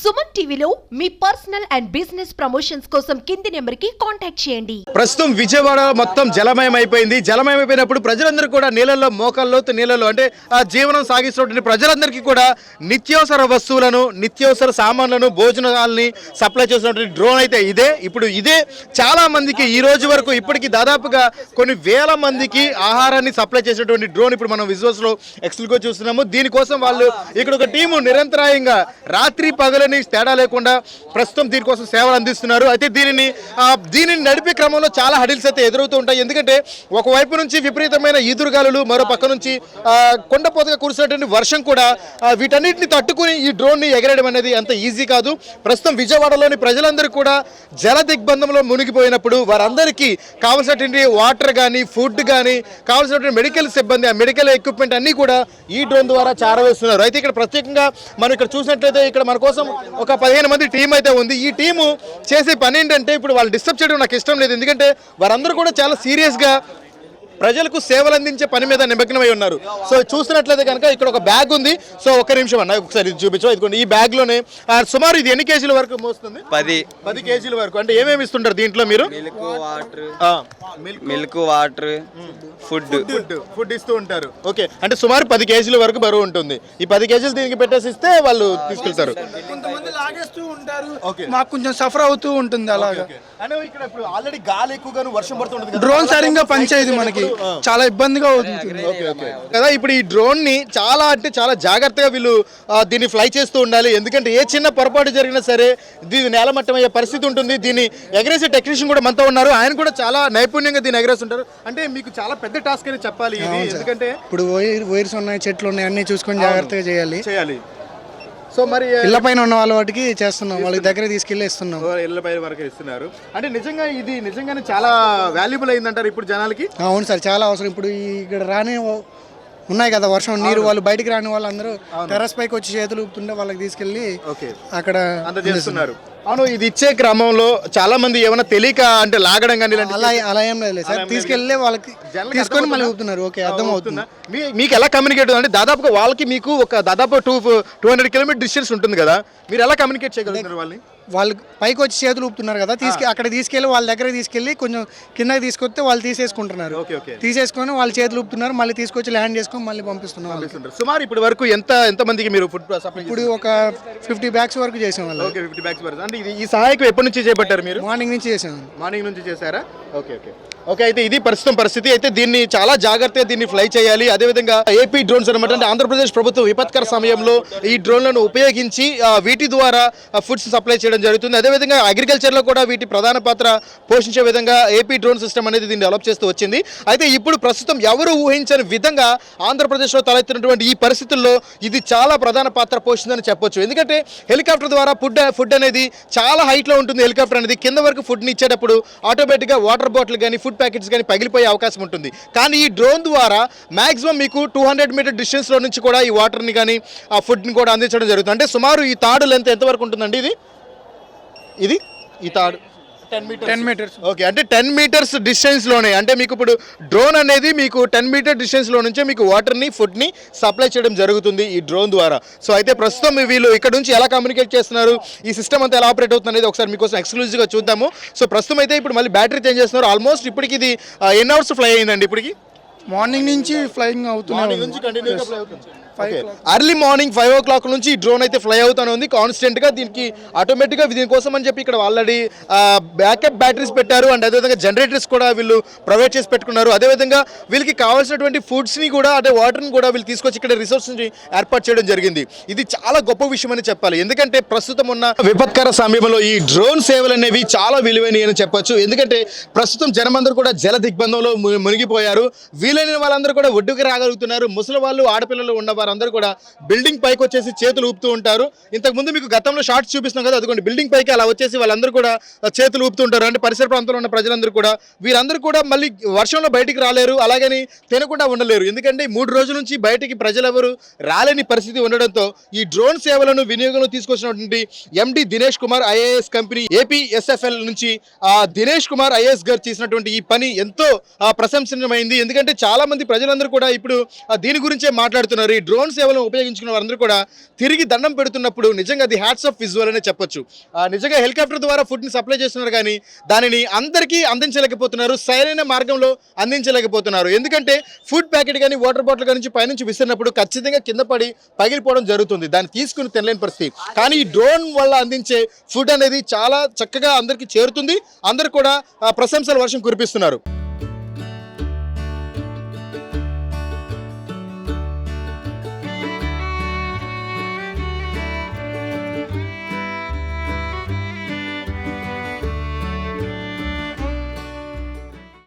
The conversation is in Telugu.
సుమన్ టీవీలో మీ పర్సనల్ అండ్ బిజినెస్ ప్రమోషన్స్ కోసం కింది నెంబర్కి కాంటాక్ట్ చేయండి. ప్రస్తుతం విజయవాడ మొత్తం జలమయం అయిపోయింది. జలమయం అయిపోయినప్పుడు ప్రజలందరూ కూడా నీళ్ళల్లో మోకాల్లోతు నీళ్ళల్లో అంటే ఆ జీవనం సాగిస్తున్నటువంటి ప్రజలందరికీ కూడా నిత్యావసర వస్తువులను నిత్యావసర సామాన్లను భోజనాలని సప్లై చేసినటువంటి డ్రోన్ అయితే ఇదే. ఇప్పుడు ఇదే చాలా మందికి ఈ రోజు వరకు ఇప్పటికి దాదాపుగా కొన్ని వేల మందికి ఆహారాన్ని సప్లై చేసేటువంటి డ్రోన్ ఇప్పుడు మనం విజువల్స్లో ఎక్స్క్లూగా చూస్తున్నాము. దీనికోసం వాళ్ళు ఇక్కడ ఒక టీము నిరంతరాయంగా రాత్రి పగలని తేడా లేకుండా ప్రస్తుతం దీనికోసం సేవలు అందిస్తున్నారు. అయితే దీనిని దీనిని నడిపే క్రమంలో చాలా హడిల్స్ అయితే ఎదురవుతూ ఉంటాయి. ఎందుకంటే ఒకవైపు నుంచి విపరీతమైన ఈదురుగాలులు మరో పక్క నుంచి కొండపోతగా కురిసినటువంటి వర్షం కూడా వీటన్నిటిని తట్టుకుని ఈ డ్రోన్ని ఎగరడం అనేది అంత ఈజీ కాదు. ప్రస్తుతం విజయవాడలోని ప్రజలందరూ కూడా జల దిగ్బంధంలో మునిగిపోయినప్పుడు వారందరికీ కావాల్సినటువంటి వాటర్ కానీ ఫుడ్ కానీ కావాల్సినటువంటి మెడికల్ సిబ్బంది ఆ మెడికల్ ఎక్విప్మెంట్ అన్నీ కూడా ఈ డ్రోన్ ద్వారా చారవేస్తున్నారు. అయితే ఇక్కడ ప్రత్యేకంగా మనం ఇక్కడ చూసినట్లయితే ఇక్కడ మన కోసం ఒక పదిహేను మంది టీం అయితే ఉంది. ఈ టీము చేసే పని ఏంటంటే ఇప్పుడు వాళ్ళు డిస్టర్బ్ చేయడం నాకు ఇష్టం లేదు. ఎందుకంటే వారందరూ కూడా చాలా సీరియస్గా ప్రజలకు సేవలు అందించే పని మీద నిమగ్నమై ఉన్నారు. సో చూస్తున్నట్లయితే కనుక ఇక్కడ ఒక బ్యాగ్ ఉంది. సో ఒక నిమిషం అన్న ఒకసారి ఇది చూపించు. ఇదిగోండి ఈ బ్యాగ్లోనే సుమారు ఇది ఎన్ని కేజీల వరకు మోస్తుంది? పది. పది కేజీల వరకు. అంటే ఏమేమి ఇస్తుంటారు దీంట్లో మీరు? Milk water. Milk water food food ఇస్తూ ఉంటారు. ఓకే. అంటే సుమారు పది కేజీల వరకు బరువు ఉంటుంది. ఈ పది కేజీలు దీనికి పెట్టేసి ఇస్తే వాళ్ళు తీసుకెళ్తారు. ఉంటారు. మాకు కొంచెం సఫర్ అవుతూ ఉంటుంది అలాగా. అంటే ఇక్కడ ఇప్పుడు ఆల్రెడీ గాలి ఎక్కువగాను వర్షం పడుతుంటుంది కదా. డ్రోన్ సరిగ్గా పనిచేయదు మనకి. చాలా ఇబ్బందిగా అవుతుంది. కదా ఇప్పుడు ఈ డ్రోన్ని చాలా అంటే చాలా జాగ్రత్తగా వీళ్ళు దీన్ని ఫ్లై చేస్తూ ఉండాలి. ఎందుకంటే ఏ చిన్న పొరపాటు జరిగినా సరే దీని నేలమట్టం అయ్యే పరిస్థితి ఉంటుంది. దీన్ని ఎగరేసే టెక్నీషియన్ కూడా మనతో ఉన్నారు. ఆయన కూడా చాలా నైపుణ్యంగా దీన్ని ఎగరేస్తుంటారు అంటే మీకు చాలా పెద్ద టాస్క్ అని చెప్పాలి ఇది. ఎందుకంటే ఇప్పుడు వైర్ వైర్స్ ఉన్నాయి చెట్లు ఉన్నాయి అన్ని చూసుకొని జాగ్రత్తగా చేయాలి. చేయాలి. సో మరి ఇళ్ళ పైన ఉన్న వాళ్ళ వాటికి చేస్తున్నాం వాళ్ళకి దగ్గర తీసుకెళ్ళి ఇస్తున్నాం. ఇళ్ళ పై వరకు ఇస్తున్నారు. అంటే నిజంగా ఇది నిజంగానే చాలా వాల్యుబుల్ అయిందంటారు ఇప్పుడు జనాలకి? అవును సార్ చాలా అవసరం. ఇప్పుడు ఇక్కడ రాని ఉన్నాయి కదా వర్షం నీరు వాళ్ళు బయటికి రాని వాళ్ళు అందరూ టెర్రస్ పైకి వచ్చి చేతులు ఊపుతుంటే వాళ్ళకి తీసుకెళ్ళి అక్కడ అంత చేస్తున్నారు. అవును ఇది ఇచ్చే క్రమంలో చాలా మంది ఏమైనా తెలియక అంటే లాగడం కానీ అలా అలా ఏం లేదు సార్. తీసుకెళ్ళి వాళ్ళకి తీసుకొని మళ్ళీ ఊపుతున్నారు. ఓకే అర్థం అవుతుంది. మీ- మీకు ఎలా కమ్యూనికేట్ అంటే దాదాపుగా వాళ్ళకి మీకు ఒక దాదాపు two two hundred kilometer distance ఉంటుంది కదా. మీరు ఎలా కమ్యూనికేట్ చేయగలుగుతారు వాళ్ళని? వాళ్ళు పైకి వచ్చి చేతులు ఊపుతున్నారు కదా తీసుకె అక్కడ తీసుకెళ్ళి వాళ్ళ దగ్గర తీసుకెళ్ళి కొంచెం కిందకి తీసుకొస్తే వాళ్ళు తీసేసుకుంటున్నారు. తీసేసుకొని వాళ్ళు చేతులు ఊపుతున్నారు మళ్ళీ తీసుకొచ్చి ల్యాండ్ చేసుకొని మళ్ళీ పంపిస్తున్నాం వాళ్ళకి. సుమారు ఇప్పటి వరకు ఎంత ఎంత మందికి మీరు ఫుడ్ సప్లై ఇప్పుడు ఒక ఫిఫ్టీ బ్యాగ్స్ వరకు చేసాం వాళ్ళు ఓకే ఫిఫ్టీ బ్యాగ్స్ పడుతుంది అంటే ఈ సహాయకం ఎప్పటి నుంచి చేపట్టారు మీరు? మార్నింగ్ నుంచి చేసాం మార్నింగ్ నుంచి చేశారా? Okay okay. ఓకే అయితే ఇది ప్రస్తుతం పరిస్థితి. అయితే దీన్ని చాలా జాగ్రత్తగా దీన్ని ఫ్లై చేయాలి. అదేవిధంగా ఏపీ డ్రోన్స్ అనమాట అంటే ఆంధ్రప్రదేశ్ ప్రభుత్వం విపత్కర సమయంలో ఈ డ్రోన్లను ఉపయోగించి వీటి ద్వారా ఫుడ్స్ సప్లై చేయడం జరుగుతుంది. అదేవిధంగా అగ్రికల్చర్లో కూడా వీటి ప్రధాన పాత్ర పోషించే విధంగా ఏపీ డ్రోన్ సిస్టమ్ అనేది దీన్ని డెవలప్ చేస్తూ వచ్చింది. అయితే ఇప్పుడు ప్రస్తుతం ఎవరు ఊహించని విధంగా ఆంధ్రప్రదేశ్లో తలెత్తినటువంటి ఈ పరిస్థితుల్లో ఇది చాలా ప్రధాన పాత్ర పోషిందని చెప్పొచ్చు. ఎందుకంటే హెలికాప్టర్ ద్వారా ఫుడ్ ఫుడ్ అనేది చాలా హైట్లో ఉంటుంది. హెలికాప్టర్ అనేది కింద వరకు ఫుడ్ని ఇచ్చేటప్పుడు ఆటోమేటిక్గా వాటర్ బాటిల్ కానీ ఫుడ్ ప్యాకెట్స్ కానీ పగిలిపోయే అవకాశం ఉంటుంది. కానీ ఈ డ్రోన్ ద్వారా మ్యాక్సిమం మీకు టూ హండ్రెడ్ మీటర్ డిస్టెన్స్లో నుంచి కూడా ఈ వాటర్ని కానీ ఆ ఫుడ్ని కూడా అందించడం జరుగుతుంది. అంటే సుమారు ఈ తాడు లెంత్ ఎంతవరకు ఉంటుందండి ఇది? ఇది? ఈ తాడు. Ten meter ten meters okay అంటే టెన్ మీటర్స్ డిస్టెన్స్లోనే అంటే మీకు ఇప్పుడు డ్రోన్ అనేది మీకు టెన్ మీటర్ డిస్టెన్స్లో నుంచే మీకు వాటర్ని ఫుడ్ని సప్లై చేయడం జరుగుతుంది ఈ డ్రోన్ ద్వారా. సో అయితే ప్రస్తుతం వీళ్ళు ఇక్కడ నుంచి ఎలా కమ్యూనికేట్ చేస్తున్నారు? ఈ సిస్టమ్ అంతా ఎలా ఆపరేట్ అవుతుంది అనేది ఒకసారి మీకోసం ఎక్స్క్లూజివ్గా చూద్దాము. సో ప్రస్తుతం అయితే ఇప్పుడు మళ్ళీ బ్యాటరీ చేంజ్ చేస్తున్నారు. ఆల్మోస్ట్ ఇప్పటికి ఇది ఆ, ఎన్ని అవర్స్ ఫ్లై అయిందండి ఇప్పటికి? మార్నింగ్ నుంచి ఫ్లయింగ్ అవుతూనే ఉంది. నుంచి కంటిన్యూగా ఫ్లై అవుతుంది. Early morning five o'clock నుంచి ఈ డ్రోన్ అయితే ఫ్లై అవుతానే ఉంది. కాన్స్టెంట్గా దీనికి ఆటోమేటిక్గా దీనికోసం అని చెప్పి ఇక్కడ ఆల్రెడీ బ్యాకప్ బ్యాటరీస్ పెట్టారు. అండ్ అదేవిధంగా జనరేటర్స్ కూడా వీళ్ళు ప్రొవైడ్ చేసి పెట్టుకున్నారు. అదేవిధంగా వీళ్ళకి కావాల్సినటువంటి ఫుడ్స్ని కూడా అంటే వాటర్ని కూడా వీళ్ళు తీసుకొచ్చి ఇక్కడ రిసోర్స్ని ఏర్పాటు చేయడం జరిగింది. ఇది చాలా గొప్ప విషయం అని చెప్పాలి. ఎందుకంటే ప్రస్తుతం ఉన్న విపత్కర సమయంలో ఈ డ్రోన్ సేవలు అనేవి చాలా విలువైనవి అని చెప్పొచ్చు. ఎందుకంటే ప్రస్తుతం జనమందరూ కూడా జల దిగ్బంధంలో మునిగిపోయారు. వీలైన వాళ్ళందరూ కూడా ఒడ్డుకు రాగలుగుతున్నారు. ముసలి వాళ్ళు ఆడపిల్లలు ఉన్న వారందరూ కూడా బిల్డింగ్ పైకి వచ్చేసి చేతులు ఊపుతూ ఉంటారు. ఇంతకు ముందు మీకు గతంలో షార్ట్స్ చూపిస్తున్నాం కదా అదిగోండి బిల్డింగ్ పైకి అలా వచ్చేసి వాళ్ళందరూ కూడా చేతులు ఊపుతూ ఉంటారు. అంటే పరిసర ప్రాంతంలో ఉన్న ప్రజలందరూ కూడా వీరందరూ కూడా మళ్ళీ వర్షంలో బయటికి రాలేరు అలాగని తినకుండా ఉండలేరు. ఎందుకంటే మూడు రోజుల నుంచి బయటికి ప్రజలెవరు రాలేని పరిస్థితి ఉండడంతో ఈ డ్రోన్ సేవలను వినియోగంలో తీసుకొచ్చినటువంటి MD Dinesh Kumar IAS company APSFL నుంచి ఆ దినేష్ కుమార్ ఐఏఎస్ గారు చేసినటువంటి ఈ పని ఎంతో ప్రశంసనీయమైంది. ఎందుకంటే చాలా మంది ప్రజలందరూ కూడా ఇప్పుడు దీని గురించే మాట్లాడుతున్నారు. ఈ డ్రోన్ డ్రోన్ సేవలను ఉపయోగించుకున్న వారందరూ కూడా తిరిగి దండం పెడుతున్నప్పుడు నిజంగా అది హ్యాట్స్ ఆఫ్ విజువల్ అనే చెప్పొచ్చు. ఆ, నిజంగా హెలికాప్టర్ ద్వారా ఫుడ్ని సప్లై చేస్తున్నారు కానీ దానిని అందరికీ అందించలేకపోతున్నారు. సరైన మార్గంలో అందించలేకపోతున్నారు. ఎందుకంటే ఫుడ్ ప్యాకెట్ కానీ వాటర్ బాటిల్ కానీ పైనుంచి విసిరినప్పుడు ఖచ్చితంగా కింద పడి పగిలిపోవడం జరుగుతుంది. దాన్ని తీసుకుని తినలేని పరిస్థితి. కానీ ఈ డ్రోన్ వల్ల అందించే ఫుడ్ అనేది చాలా చక్కగా అందరికీ చేరుతుంది. అందరూ కూడా ప్రశంసల వర్షం కురిపిస్తున్నారు.